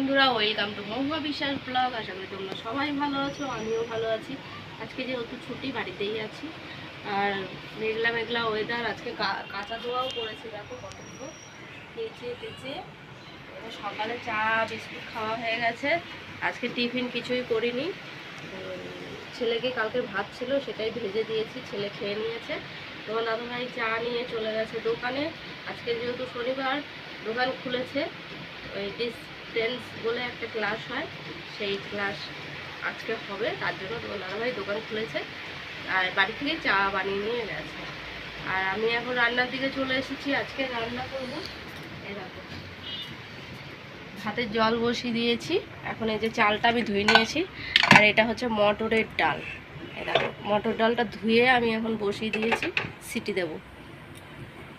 বন্ধুরা welcome to মহুয়া বিশ্বাস blog আশা করি তোমরা সবাই ভালো আছো, আমিও ভালো আছি। আজকে যেহেতু ছুটি, বাড়িতেই আছি। আর মেঘলা মেঘলা ওয়েদার আজকে কাঁচা ধোয়াও করেছে দেখো কতগুলো কেচে টেচে সকালে চা, বিস্কুট খাওয়া হয়ে গেছে। আজকে টিফিন কিছুই করিনি। ছেলেকে কালকে ভাত ছিল, সেটাই ভেজে দিয়েছি, ছেলে খেয়ে নিয়েছে। তোমার দাদুভাই চা নিয়ে চলে গেছে দোকানে। আজকে যেহেতু শনিবার, দোকান খুলেছে। ওই ডিস্টেন্স বলে একটা ক্লাস হয়, সেই ক্লাস আজকে হবে, তার জন্য তোমার দাদাভাই দোকান খুলেছে আর বাড়ি থেকে চা বানিয়ে নিয়ে গেছে। আর আমি এখন রান্নার দিকে চলে এসেছি, আজকে রান্না করব। দেখো। ভাতের জল বসিয়ে দিয়েছি, এখন এই যে চালটা আমি ধুয়ে নিয়েছি, আর এটা হচ্ছে মটরের ডাল। মটর ডালটা ধুয়ে আমি এখন বসিয়ে দিয়েছি, সিটি দেবো।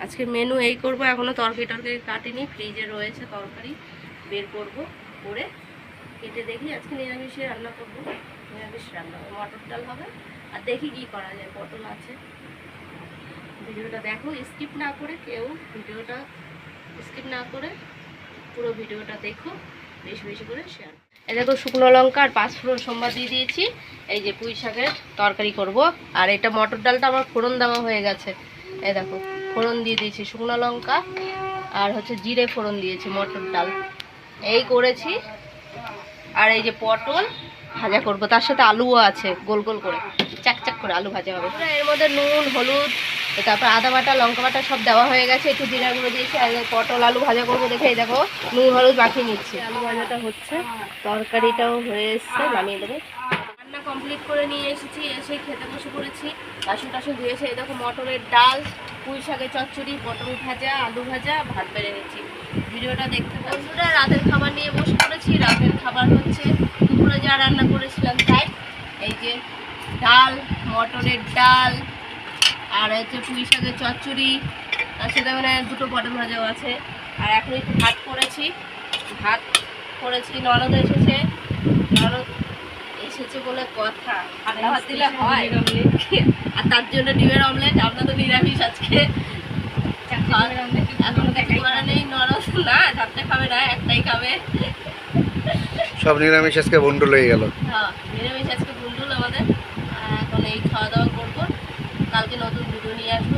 আজকে মেনু এই করব এখনও তরকারি টরকারি কাটিনি ফ্রিজে রয়েছে তরকারি। বের করব, করে কেটে দেখি আজকে নিরামিষে রান্না করব। নিরামিষ রান্না হবে মটর ডাল হবে। আর দেখি কি করা যায়, পটল আছে। ভিডিওটা দেখো, স্কিপ না করে কেউ ভিডিওটা স্কিপ না করে পুরো ভিডিওটা দেখো, বেশি বেশি করে শেয়ার এই দেখো শুকনো লঙ্কা আর পাঁচফোড়ন সোমবার দিয়ে দিয়েছি। এই যে পুঁই শাকের তরকারি করব। আর এটা মটর ডালটা আমার ফোড়ন দেওয়া হয়ে গেছে। এ দেখো, ফোড়ন দিয়ে দিয়েছি শুকনো লঙ্কা। আর হচ্ছে জিরে ফোড়ন দিয়েছি মটর ডাল। এই করেছি। আর এই যে পটল ভাজা করব। তার সাথে আলুও আছে, গোল গোল করে। চাক চাক করে আলু ভাজা হবে। এর মধ্যে নুন, হলুদ, তারপর আদা বাটা, লঙ্কা বাটা সব দেওয়া হয়ে গেছে। একটু জিরা গুঁড়ো দিয়েছি আর পটল আলু ভাজা করব দেখে দেখো, নুন, হলুদ মাখিয়ে নিচ্ছে। আলু ভাজাটা হচ্ছে। তরকারিটাও হয়ে এসছে, নামিয়ে দেবো। রান্না কমপ্লিট করে নিয়ে এসেছি, এসে খেতে বসে পড়েছি। বাসন টাসন ধুয়েছে দেখো মটরের ডাল। পুঁই শাকের চচ্চড়ি, পটল ভাজা, আলু ভাজা, ভাত বেড়ে গেছি ভিডিওটা দেখতে বন্ধুরা, রাতের খাবার নিয়ে বসে পড়েছি। রাতের খাবার হচ্ছে দুপুরে যা রান্না করেছিলাম তাই। এই যে ডাল, মটরের ডাল, আর হচ্ছে পুঁই শাকের চচ্চড়ি। তার সাথে মানে দুটো পটল ভাজাও আছে। আর এখন একটু ভাত করেছি। ভাত করেছি, ননদ এসেছে। বলে কথা। ঠান্ডা ভাত দিলে হয়। আর তার জন্য ডিমের অমলেট আমরা তো নিরামিষ আজকে। এখন কিছু করার নেই নরস না চারটে খাবে না একটাই খাবে। সব নিরামিষ আজকে বন্ডল হয়ে গেল। হ্যাঁ নিরামিষ আজকে বুলটুল আমাদের। এখন এই খাওয়া দাওয়া করব। কালকে নতুন ভিডিও নিয়ে আসব।